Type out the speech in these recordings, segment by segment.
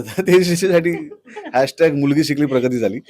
त्या त्याच्यासाठी हॅशटॅग मुलगी शिकली प्रगती झाली.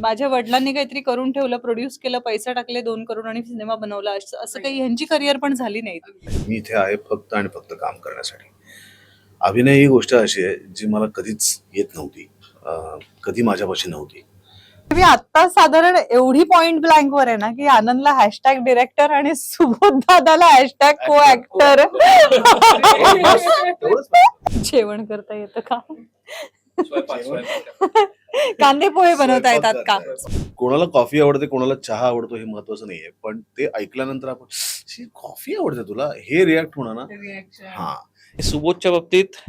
माझ्या वडिलांनी काहीतरी करून ठेवलं प्रोड्यूस केलं पैसे टाकले दोन करोड आणि सिनेमा बनवला असं असं काही ह्यांची करिअर पण झाली नाही. मी इथे आहे फक्त आणि फक्त काम करण्यासाठी. अभिनय ही गोष्ट अशी आहे जी मला कधीच येत नव्हती. अं, कधी माझ्यापाशी नव्हती. मी आता साधारण एवढी पॉइंट ब्लँक वर आहे ना की आनंदला हॅशटॅग डिरेक्टर आणि सुबोध दादाला हॅशटॅग को ऍक्टर जेवण करता येतं का? कांदे पोहे बनवता येतात का? कोणाला कॉफी आवडते कोणाला चहा आवडतो हे महत्वाचं नाहीये. पण ते ऐकल्यानंतर आपण "शी, कॉफी आवडते तुला? हे रिॲक्ट होणार ना. हा. सुबोधच्या बाबतीत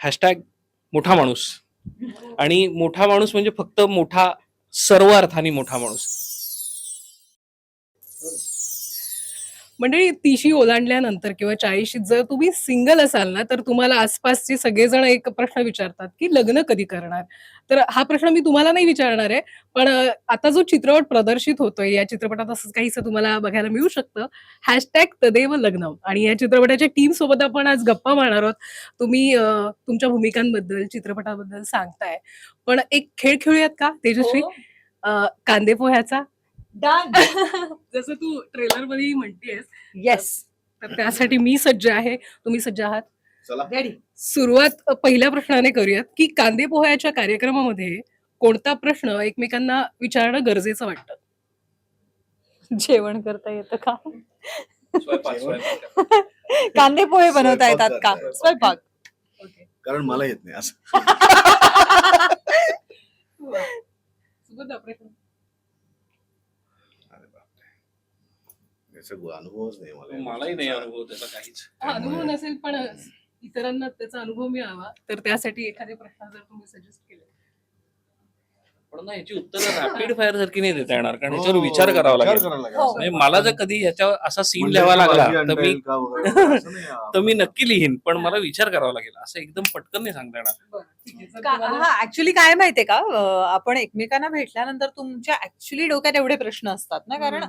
हॅशटॅग मोठा माणूस. आणि मोठा माणूस म्हणजे फक्त मोठा सर्व अर्थाने मोठा माणूस. मंडळी तिशी ओलांडल्यानंतर किंवा चाळीशीत जर तुम्ही सिंगल असाल ना तर तुम्हाला आसपासचे सगळेजण एक प्रश्न विचारतात की लग्न कधी करणार? तर हा प्रश्न मी तुम्हाला नाही विचारणार आहे पण आता जो चित्रपट प्रदर्शित होतोय या चित्रपटात असं काहीसं तुम्हाला बघायला मिळू शकतं. हॅशटॅग तदेव लग्न आणि या चित्रपटाच्या टीम सोबत आपण आज गप्पा मारणार आहोत. तुम्ही तुमच्या भूमिकांबद्दल चित्रपटाबद्दल सांगताय. पण एक खेळ खेळूयात का तेजश्री? अं, कांदे पोह्याचा डन जसं तू ट्रेलरमध्ये म्हणतेस येस तर त्यासाठी मी सज्ज आहे. तुम्ही सज्ज आहात. चला. रेडी सुरुवात पहिल्या प्रश्नाने करूयात की कांदे पोह्याच्या कार्यक्रमामध्ये कोणता प्रश्न एकमेकांना विचारणं गरजेचं वाटतं? जेवण करता येतं का? कांदे पोहे बनवता येतात का? स्वयंपाक. कारण मला येत नाही असं. सुबोध, प्रश्न. अरे बापरे याचा अनुभवच नाही मला मलाही नाही अनुभव त्याचा काहीच. हा, अनुभव नसेल पण इतरांना त्याचा अनुभव मिळावा. तर त्यासाठी एखादे प्रश्न जर तुम्ही सजेस्ट केले. पण ना याची उत्तरं रॅपिड फायर सारखी नाही देता येणार कारण हो, याच्यावर विचार करावा विचार लागेल. लागेल. म्हणजे मला जर कधी याच्यावर असा सीन म्हणजे लिहावा लागला भाजी तर मी. तर मी नक्की लिहीन पण मला विचार करावा लागेल असं एकदम पटकन नाही सांगता येणार. हा ऍक्च्युली काय माहितीये का? आपण एकमेकांना भेटल्यानंतर तुमच्या ऍक्च्युली डोक्यात एवढे प्रश्न असतात ना कारण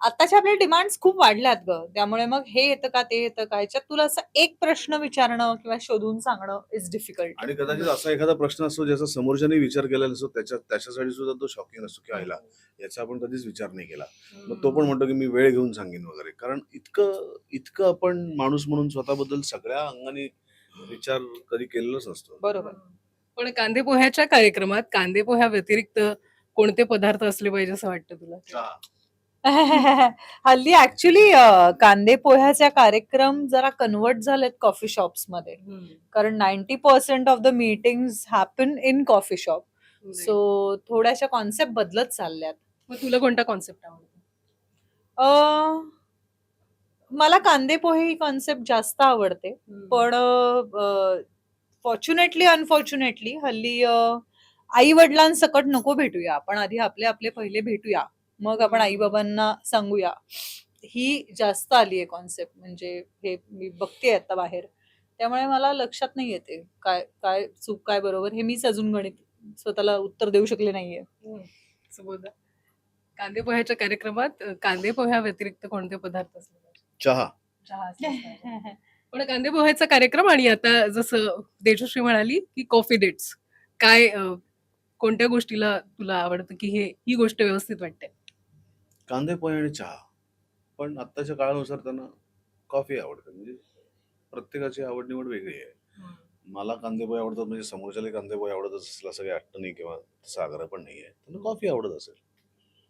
हम्म. आताचे आपले डिमांड्स खूप वाढल्यात ग. त्यामुळे मग हे येतं का ते येतं का? याच्यात तुला असं एक प्रश्न विचारणं किंवा शोधून सांगणं इज डिफिकल्ट आणि कदाचित असा एखादा प्रश्न असतो ज्याचा समोरच्याने विचार केलेला असतो त्याच्या त्याच्यासाठी सुद्धा तो शॉकिंग असतो की आईला याचा आपण कधीच विचार नाही केला. मग तो पण म्हणतो की मी वेळ घेऊन सांगेन वगैरे. कारण इतकं इतकं आपण माणूस म्हणून स्वतःबद्दल सगळ्या अंगाने विचार कधी केलेलाच नसतो. बरोबर. पण कांदे पोह्याच्या कार्यक्रमात कांदे पोह्या व्यतिरिक्त कोणते पदार्थ असले पाहिजे असं वाटतं तुला? हल्ली ऍक्च्युली कांदे पोह्याचा कार्यक्रम जरा कन्वर्ट झालेत कॉफी शॉप्समध्ये. कारण ninety percent of the meeting happen in coffee shop so थोड्याशा कॉन्सेप्ट बदलत चालल्यात. मग तुला कोणता कॉन्सेप्ट आवडतो? अं, मला कांदे पोहे ही कॉन्सेप्ट जास्त आवडते. पण फॉर्च्युनेटली अनफॉर्च्युनेटली हल्ली आई वडिलांसकट नको भेटूया. आपण आधी आपले आपले पहिले भेटूया. मग आपण आई बाबांना सांगूया. ही जास्त आली आहे कॉन्सेप्ट म्हणजे हे मी बघते आता बाहेर. त्यामुळे मला लक्षात नाही येते काय काय चूक काय बरोबर हे मीच अजून गणित स्वतःला उत्तर देऊ शकले नाहीये. सुबोध कांदे पोह्याच्या कार्यक्रमात कांदे पोह्या व्यतिरिक्त कोणते पदार्थ? चहा. चहा. पण कांदे पोह्याचा कार्यक्रम आणि आता जसं तेजश्री म्हणाली की कॉफी डेट्स काय कोणत्या गोष्टीला तुला आवडतं की हे ही गोष्ट व्यवस्थित वाटते? कांदे पोहे आणि चहा. पण आत्ताच्या काळानुसार त्यांना कॉफी आवडते. म्हणजे प्रत्येकाची आवड निवड वेगळी आहे. मला कांदे पोहे आवडतात म्हणजे समोरच्याला कांदे पोहे आवडत असेल असं काही अट्ट नाही किंवा तसा आग्रह पण नाही आहे. त्यांना कॉफी आवडत असेल.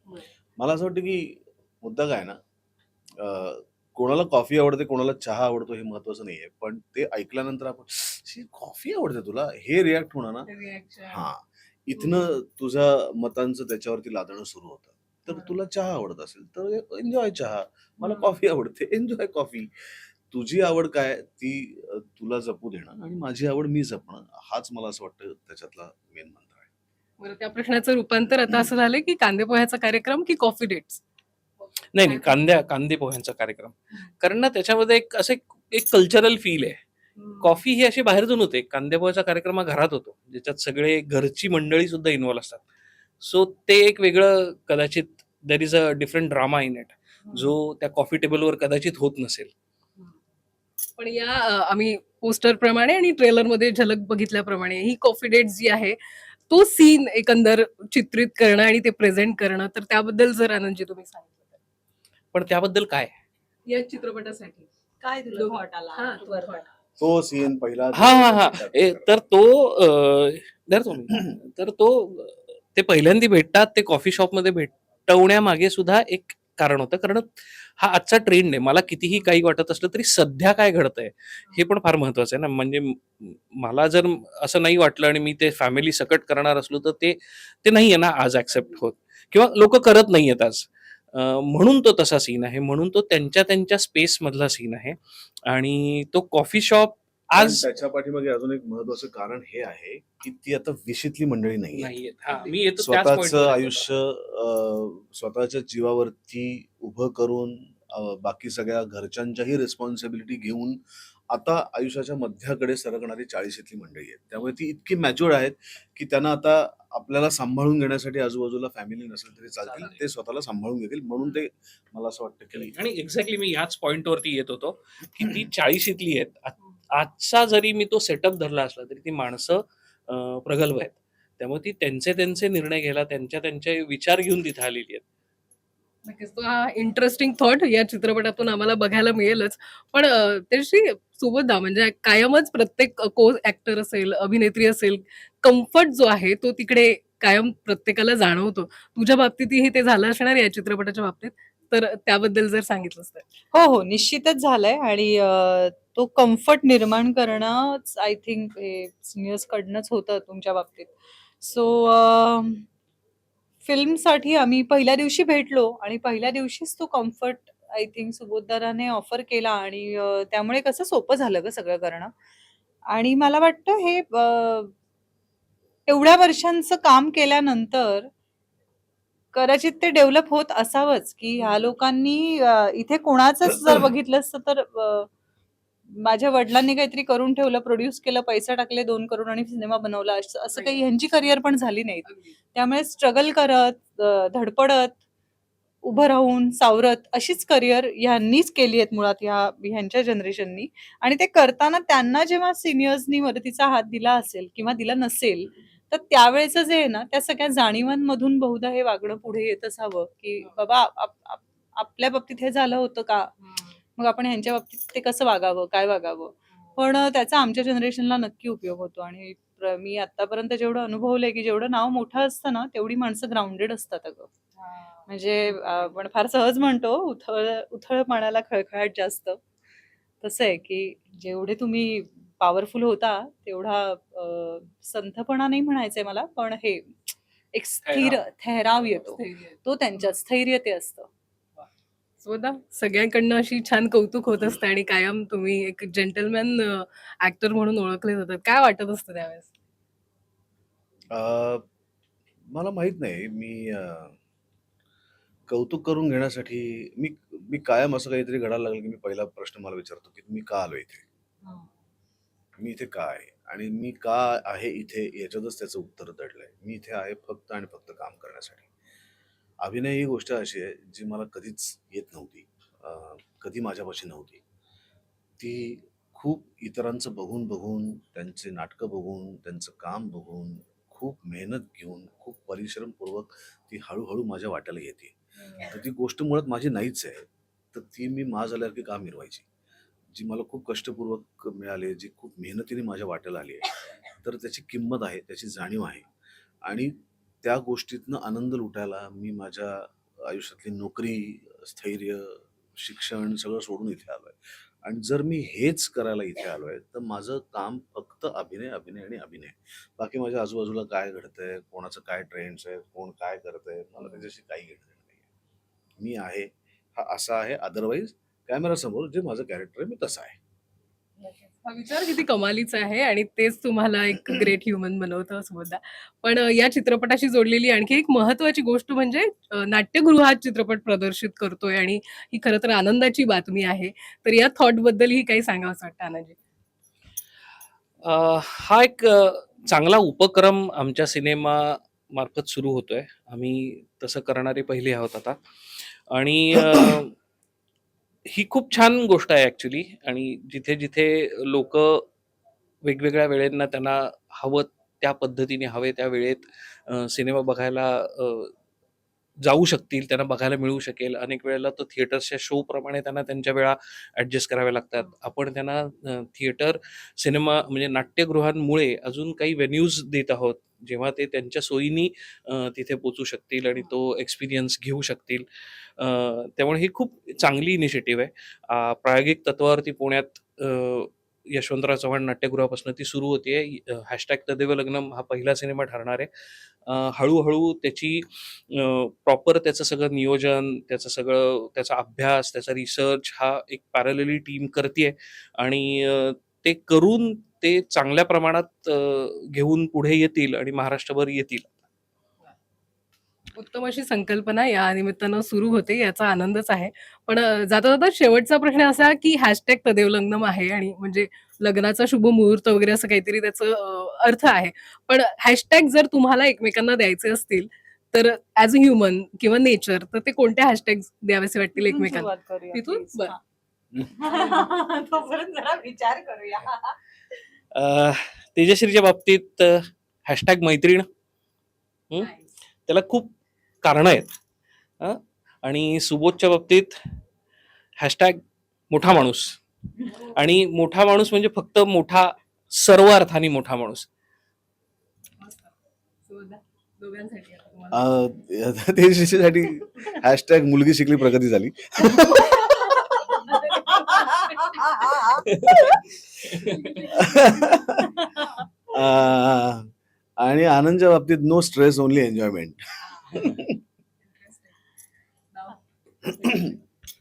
बरं. मला असं वाटतं की मुद्दा काय ना अं, कोणाला कॉफी आवडते कोणाला चहा आवडतो हे महत्वाचं नाही आहे. पण ते ऐकल्यानंतर आपण "शी, कॉफी आवडते तुला? हे रिॲक्ट होणार ना हा. इथनं तुझ्या मतांचं त्याच्यावरती लादणं सुरू होतं. तर. तुला चहा आवडत असेल तर एन्जॉय चहा. मला हम्म. कॉफी आवडते. Enjoy coffee. तुझी आवड काय? ती अ, तुला जपू देणं आणि माझी आवड मी जपणं हाच मला असं वाटतं त्याच्यातला मेन मंत्र आहे. बरं त्या प्रश्नाचं रूपांतर आता असं झालं की कांदे पोह्याचा कार्यक्रम की कॉफी डेट्स नाही नाही कांद्या कांदे पोह्यांचा कार्यक्रम. कारण ना त्याच्यामध्ये एक असं एक- एक कल्चरल फील आहे. कॉफी ही अशी बाहेरतून होते. कांदे पोह्याचा कार्यक्रम हा घरात होतो. ज्याच्यात सगळे घरची मंडळी सुद्धा इन्व्हॉल्व असतात. सो ते एक वेगळं कदाचित there is a different drama in it जो त्या कॉफी टेबलवर कदाचित होत नसेल. पण या आम्ही पोस्टर प्रमाणे आणि ट्रेलरमध्ये झलक बघितल्याप्रमाणे ही कॉफी डेट जी आहे तो सीन एकंदर चित्रित करणं आणि ते प्रेझेंट करणं तर त्याबद्दल जर आनंदजी तुम्ही सांगितलं तर. पण त्याबद्दल काय? या चित्रपटासाठी. काय आला? हा. तो सीन पहिला हा हा हा. ए, तर तो अं, धर तुम्ही. तर तो ते पहिल्यांदा भेटतात ते कॉफी शॉपमध्ये टवण्यामागे सुद्धा एक कारण होतं. कारण हा आजचा ट्रेंड आहे. मला कितीही काही वाटत असलं तरी सध्या काय घडतंय हे पण फार महत्वाचं आहे ना. म्हणजे मला जर असं नाही वाटलं आणि मी ते फॅमिली सकट करणार असलो तर ते ते नाही आहे ना आज ऍक्सेप्ट होत. किंवा लोक करत नाही आहेत आज म्हणून तो तसा सीन आहे. म्हणून तो त्यांच्या त्यांच्या स्पेसमधला सीन आहे. आणि तो कॉफी शॉप आज त्याच्या पाठीमागे अजून एक महत्वाचं कारण हे आहे की ती आता विशीतली मंडळी नाही हा मी स्वतःच. आयुष्य स्वतःच्या जीवावरती उभं करून बाकी सगळ्या घरच्यांच्याही रिस्पॉन्सिबिलिटी घेऊन आता आयुष्याच्या मध्याकडे सरकणारी चाळीशीतली मंडळी आहेत. त्यामुळे ती इतकी मॅच्युअर्ड आहेत की त्यांना आता आपल्याला सांभाळून घेण्यासाठी आजूबाजूला फॅमिली नसेल तरी चालतील. ते स्वतःला सांभाळून घेतील म्हणून ते मला असं वाटतं की आणि एक्झॅक्टली मी याच पॉइंट वरती येत होतो की ती चाळीशीतली आहेत. आजचा जरी मी तो सेटअप धरला असला तरी ती माणसं प्रगल्भ आहेत. त्यामुळे ती त्यांचे त्यांचे निर्णय घ्यायला त्यांच्या त्यांचे विचार घेऊन तिथे आलेली आहेत. नक्कीच तो हा इंटरेस्टिंग थॉट या चित्रपटातून आम्हाला बघायला मिळेलच. पण त्याशी त्याची सुबोधा म्हणजे कायमच प्रत्येक को ऍक्टर असेल अभिनेत्री असेल कम्फर्ट जो आहे तो तिकडे कायम प्रत्येकाला जाणवतो. तुझ्या बाबतीतही ते झालं असणार या चित्रपटाच्या बाबतीत? तर त्याबद्दल जर सांगितलंस तर हो हो. निश्चितच झालंय आणि तो कम्फर्ट निर्माण करणंच आय थिंक हे सिनियर्स कडनंच होतं तुमच्या बाबतीत. सो फिल्मसाठी आम्ही पहिल्या दिवशी भेटलो आणि पहिल्या दिवशीच तो कम्फर्ट आय थिंक सुबोधदाराने ऑफर केला आणि त्यामुळे कसं सोपं झालं ग सगळं करणं. आणि मला वाटतं हे एवढ्या वर्षांचं काम केल्यानंतर कदाचित ते डेव्हलप होत असावंच की ह्या लोकांनी अ, इथे कोणाचंच जर बघितलं असतं तर अ, माझ्या वडिलांनी काहीतरी करून ठेवलं प्रोड्यूस केलं पैसे टाकले दोन करोड आणि सिनेमा बनवला असं असं काही ह्यांची करिअर पण झाली नाही त्यामुळे स्ट्रगल करत अ, धडपडत उभं राहून सावरत अशीच करिअर ह्यांनीच केली आहेत मुळात ह्या ह्यांच्या जनरेशननी. आणि ते करताना त्यांना जेव्हा सिनियर्सनी मदतीचा हात दिला असेल किंवा दिला नसेल तर त्यावेळेचं जे आहे ना त्या सगळ्या जाणीवांमधून बहुधा हे वागणं पुढे येत असावं की बाबा आप- आप- आपल्या बाबतीत हे झालं होतं का? मग आपण ह्यांच्या बाबतीत ते कसं वागावं काय वागावं? पण त्याचा आमच्या जनरेशनला नक्की उपयोग होतो. आणि मी आतापर्यंत जेवढं अनुभवलंय की जेवढं नाव मोठं असतं ना तेवढी माणसं ग्राउंडेड असतात अगं. म्हणजे आपण फार सहज म्हणतो उथळ उथळ पाण्याला खळखळाट जास्त. तसं आहे की जेवढे तुम्ही पॉवरफुल होता तेवढा संथपणा नाही म्हणायचंय मला पण हे एक स्थिर ठहराव. येतो. तो त्यांच्यात स्थैर्य ते असतं सगळ्यांकडनं अशी छान कौतुक होत असतं आणि कायम तुम्ही एक जेंटलमॅन ऍक्टर म्हणून ओळखले जातात. काय वाटत असतं त्यावेळेस? अ, मला माहीत नाही. मी कौतुक करून घेण्यासाठी मी मी कायम असं काहीतरी घडायला लागलं की मी पहिला प्रश्न मला विचारतो की मी का आलो इथे? मी इथे का आहे? आणि मी का आहे इथे? याच्यातच त्याचं उत्तर दडलंय. मी इथे आहे फक्त आणि फक्त काम करण्यासाठी. अभिनय ही गोष्ट अशी आहे जी मला कधीच येत नव्हती. कधी माझ्यापाशी नव्हती. ती खूप इतरांचं बघून बघून त्यांचे नाटकं बघून त्यांचं काम बघून खूप मेहनत घेऊन खूप परिश्रमपूर्वक ती हळूहळू माझ्या वाट्याला येते तर ती गोष्ट मुळात माझी नाहीच आहे. तर ती मी मा झाल्यासारखी का मिरवायची? जी मला खूप कष्टपूर्वक मिळाली जी खूप मेहनतीने माझ्या वाट्याला आली आहे तर त्याची किंमत आहे त्याची जाणीव आहे. आणि त्या गोष्टीतनं आनंद लुटायला मी माझ्या आयुष्यातली नोकरी स्थैर्य शिक्षण सगळं सोडून इथे आलो आहे आणि जर मी हेच करायला इथे आलो आहे तर माझं काम फक्त अभिनय अभिनय आणि अभिनय. बाकी माझ्या आजूबाजूला काय घडतंय कोणाचं काय ट्रेंड्स आहे कोण काय करत आहे मला त्याच्याशी काही घेणं नाही मी आहे हा असा आहे अदरवाईज कॅमेरा समोर जे माझं कॅरेक्टर आहे मी तसं आहे. हा विचार किती कमालीचा आहे आणि तेच तुम्हाला एक ग्रेट ह्युमन बनवतं सुबोधा पण या चित्रपटाशी जोडलेली आणखी एक महत्वाची गोष्ट म्हणजे नाट्यगृहात चित्रपट प्रदर्शित करतोय आणि ही खरं तर आनंदाची बातमी आहे. तर या थॉट बद्दलही काही सांगावंसं वाटतं आनंदजी अ, हा एक अ, चांगला उपक्रम आमच्या सिनेमा मार्फत सुरू होतोय. आम्ही तसं करणारे पहिले आहोत आता. आणि अं, ही खूप छान गोष्ट आहे ऍक्च्युली आणि जिथे जिथे लोक वेगवेगळ्या वेळेंना त्यांना हवं त्या पद्धतीने हवे त्या वेळेत सिनेमा बघायला जाऊ शकतील त्यांना बघायला मिळू शकेल. अनेक वेळेला तो थिएटर्सच्या शो प्रमाणे त्यांना त्यांच्या वेळा ऍडजस्ट कराव्या लागतात. आपण त्यांना थिएटर सिनेमा म्हणजे नाट्यगृहांमुळे अजून काही व्हेन्यूज देत आहोत जेव्हा ते त्यांच्या सोयीनी तिथे पोचू शकतील आणि तो एक्सपिरियन्स घेऊ शकतील. त्यामुळे ही खूप चांगली इनिशिएटिव्ह आहे. प्रायोगिक तत्वावरती पुण्यात यशवंतराव चव्हाण नाट्यगृहापासून ती सुरू होते हॅशटॅग तदेव लग्नम हा पहिला सिनेमा ठरणार आहे. हळूहळू त्याची प्रॉपर त्याचं सगळं नियोजन त्याचं सगळं त्याचा अभ्यास त्याचा रिसर्च हा एक पॅरलली टीम करते आणि ते करून ते चांगल्या प्रमाणात घेऊन पुढे येतील आणि महाराष्ट्रभर येतील. उत्तम अशी संकल्पना या निमित्तानं सुरू होते याचा आनंदच आहे. पण जाता जाता शेवटचा प्रश्न असा की हॅशटॅग तदेव लग्नम आहे आणि म्हणजे लग्नाचा शुभ मुहूर्त वगैरे असं काहीतरी त्याचं अर्थ आहे. पण हॅशटॅग जर तुम्हाला एकमेकांना द्यायचे असतील तर ॲज अ ह्युमन किंवा नेचर तर ते कोणत्या हॅशटॅग द्यावेसे वाटतील एकमेकांना? तिथून? विचार करूया. तेजश्रीच्या बाबतीत हॅशटॅग मैत्रीण? त्याला खूप कारणं आहेत. आणि सुबोधच्या बाबतीत हॅशटॅग मोठा माणूस. आणि मोठा माणूस म्हणजे फक्त मोठा सर्व अर्थाने मोठा माणूस. साठी हॅशटॅग मुलगी शिकली प्रगती झाली. आणि आनंदच्या बाबतीत नो स्ट्रेस ओनली एन्जॉयमेंट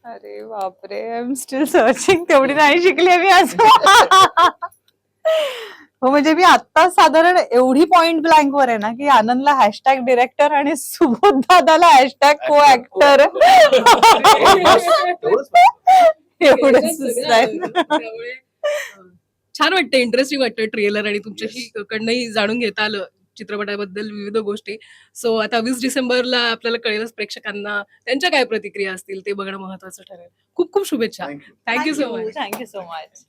अरे बापरे आय एम स्टील सर्चिंग तेवढी नाही शिकली मी आज हो म्हणजे मी आता साधारण एवढी पॉइंट ब्लँक वर आहे ना की आनंदला हॅशटॅग डिरेक्टर आणि सुबोध दादाला हॅशटॅग को ऍक्टर एवढंच छान वाटतं इंटरेस्टिंग वाटतं ट्रेलर आणि तुमच्याशी कडनंही जाणून घेता आलं. चित्रपटाबद्दल विविध गोष्टी. सो आता वीस डिसेंबरला आपल्याला कळेलच प्रेक्षकांना त्यांच्या काय प्रतिक्रिया असतील ते बघणं महत्वाचं ठरेल. खूप खूप शुभेच्छा. Thank you thank you so much thank you so much